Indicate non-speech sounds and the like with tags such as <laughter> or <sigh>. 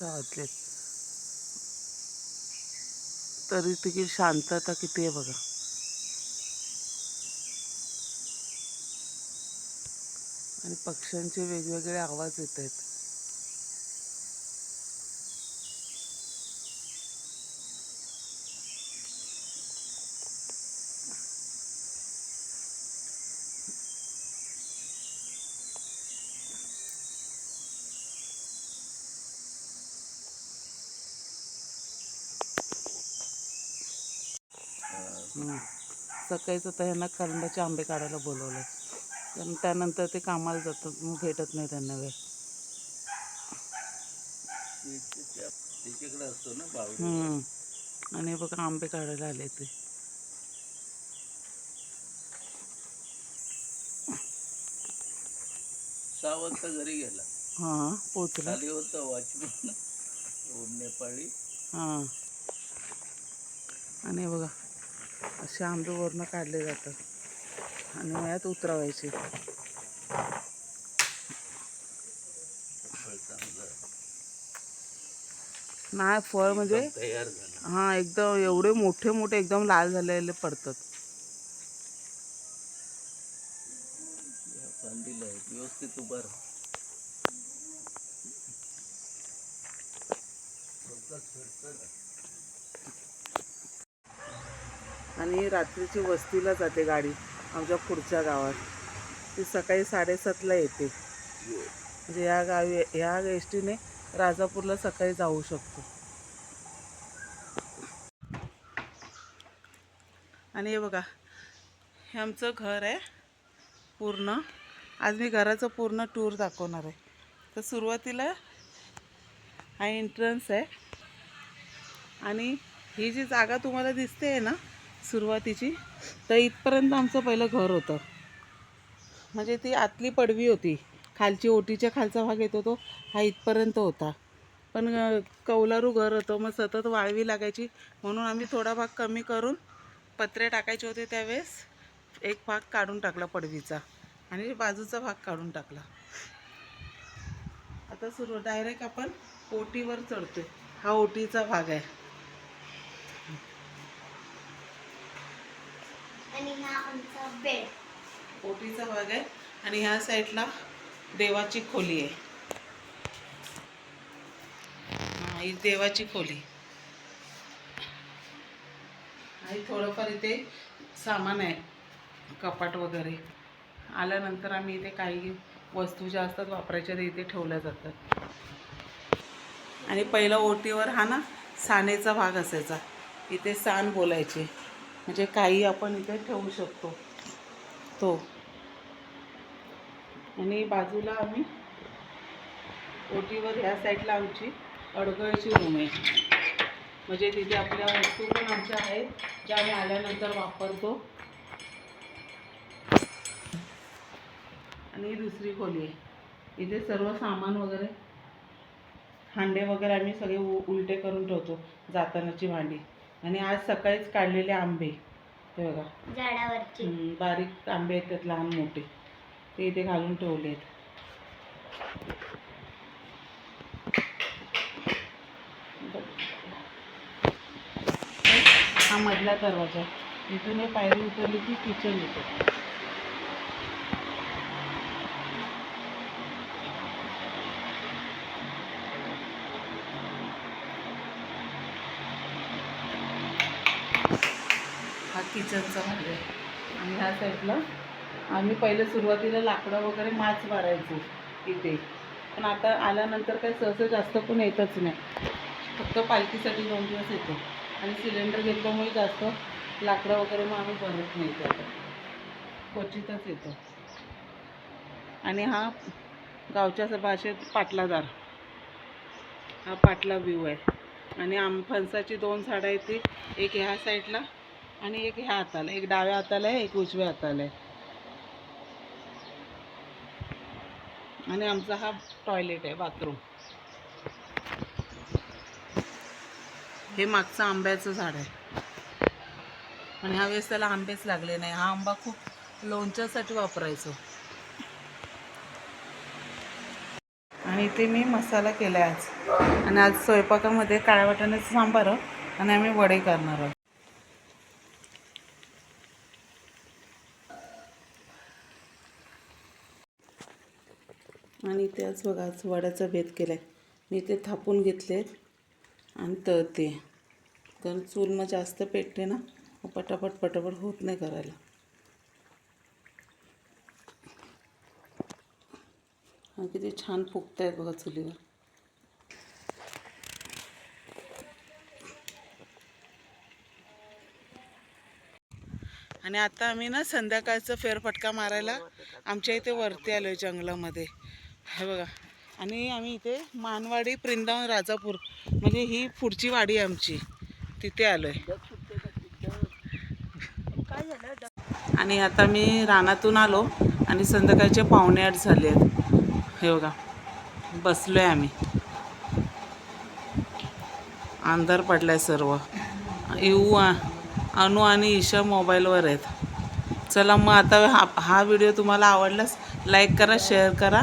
सहा वाजलेत तरी तिची शांतता किती आहे बघा. आणि पक्ष्यांचे वेगवेगळे आवाज येत आहेत हम्म. सकाळीच आता ह्यांना करंडाचे आंबे काढायला बोलवलं कारण त्यानंतर ते कामाला जातात मग भेटत नाही त्यांना वेळ. आणि बघा आंबे काढायला आले ते. सहा वाजता घरी गेला. हां पोचला खाली होता वॉचमॅन. <laughs> नेपाळी हां. आणि बघा असे आंबे वरनं काढले जातात. आणि मयात उतरवायचे. नाही फळ म्हणजे तयार झाला. हां एकदम एवढे मोठे मोठे एकदम लाल झालेले पडतात. व्यवस्थित आणि रात्रीची वस्तीला जाते गाडी आमच्या पुढच्या गावात. ती सकाळी साडेसातला येते. म्हणजे या गावी ह्या एस टीने राजापूरला सकाळी जाऊ शकतो. आणि हे बघा हे आमचं घर आहे पूर्ण. आज मी घराचं पूर्ण टूर दाखवणार आहे. तर सुरुवातीला हा एंट्रन्स आहे. आणि ही जी जागा तुम्हाला दिसते आहे ना सुरुवातीची. तर इथपर्यंत आमचं पहिलं घर होतं. म्हणजे ती आतली पडवी होती. खालची ओटीच्या खालचा भाग येतो तो हा इथपर्यंत होता. पण कौलारू घर होतं. मग सतत वाळवी लागायची. म्हणून आम्ही थोडा भाग कमी करून पत्रे टाकायचे होते त्यावेळेस. एक भाग काढून टाकला पडवीचा. आणि बाजूचा भाग काढून टाकला. आता सुरू डायरेक्ट आपण ओटीवर चढतोय. हा ओटीचा भाग आहे. आणि हा आमचा बेड. ओटीचा भाग आहे आणि ह्या साईडला देवाची खोली आहे. ही देवाची खोली. आणि थोडंफार इथे सामान आहे कपाट वगैरे. आल्यानंतर आम्ही इथे काही वस्तू ज्या असतात वापरायच्या त्या इथे ठेवल्या जातात. आणि पहिलं ओटीवर हा ना सानेचा भाग असायचा. इथे सान बोलायचे. म्हणजे काही आपण इथे ठेवू शकतो. तो. आणि बाजूला आम्ही ओटीवर ह्या साईडला आमची अडगळची रूम आहे. म्हणजे तिथे आपल्या वस्तू पण आमच्या आहेत ज्या आम्ही आल्यानंतर वापरतो. आणि दुसरी खोली आहे. इथे सर्व सामान वगैरे हांडे वगैरे आम्ही सगळे उ उलटे करून ठेवतो जातानाची भांडी. आणि आज सकाळीच काढलेले आंबे. हे बघा. झाडावरची. हम्म, बारीक आंबे आहेत त्यात लहान मोठे. ते इथे घालून ठेवले आहेत. हा मधला दरवाजा. इथून हे पायरी उतरली की किचन येतं. किचनचा म्हणजे. आहे आणि ह्या साईडला आम्ही पहिले सुरुवातीला लाकडं वगैरे माच मारायचो इथे. पण आता आल्यानंतर काही सहसा जास्त पण येतच नाही. फक्त पालखीसाठी दोन दिवस येतो. आणि सिलेंडर घेतल्यामुळे जास्त लाकडं वगैरे मग आम्ही भरत नाही आता. क्वचितच येतो. आणि हा गावच्या भाषेत पाटलादार. हा पाटला व्ह्यू आहे. आणि आम फणसाची दोन झाडं आहेत ती. एक ह्या साईडला आणि एक ह्या हाताला एक डाव्या हाताला आहे एक उजव्या हाताला आहे. आणि आमचा हा टॉयलेट आहे बाथरूम हे मागचं आंब्याचं झाड आहे. आणि ह्या वेळेस त्याला आंबेच लागले नाही. हा आंबा खूप लोणच्यासाठी वापरायचो. आणि इथे मी मसाला केला आहे आज. आणि आज स्वयंपाकामध्ये काळ्या वाटाण्याचं सांबार आणि आम्ही वडे करणार आहोत. आणि त्याच बघा वड्याचा भेद केला आहे मी इथे थापून घेतले आणि तळते. कारण चूल मग जास्त पेटते ना पटापट पटापट होत नाही करायला. किती छान फुगत आहेत बघा चुलीवर. आणि आता आम्ही ना संध्याकाळचं फेरफटका मारायला आमच्या इथे वरती आलो आहे जंगलामध्ये. हे बघा. आणि आम्ही इथे मानवाडी वृंदावन राजापूर म्हणजे ही पुढची वाडी आहे आमची. तिथे आलो आहे आणि आता मी रानातून आलो आणि संध्याकाळचे पाहुणे आठ झाले आहेत. हे बघा. बसलो आहे आम्ही. अंधार पडला आहे सर्व येऊ अनु आणि ईशा मोबाईलवर आहेत. चला मग आता हा हा व्हिडिओ तुम्हाला आवडलाच लाईक करा शेअर करा.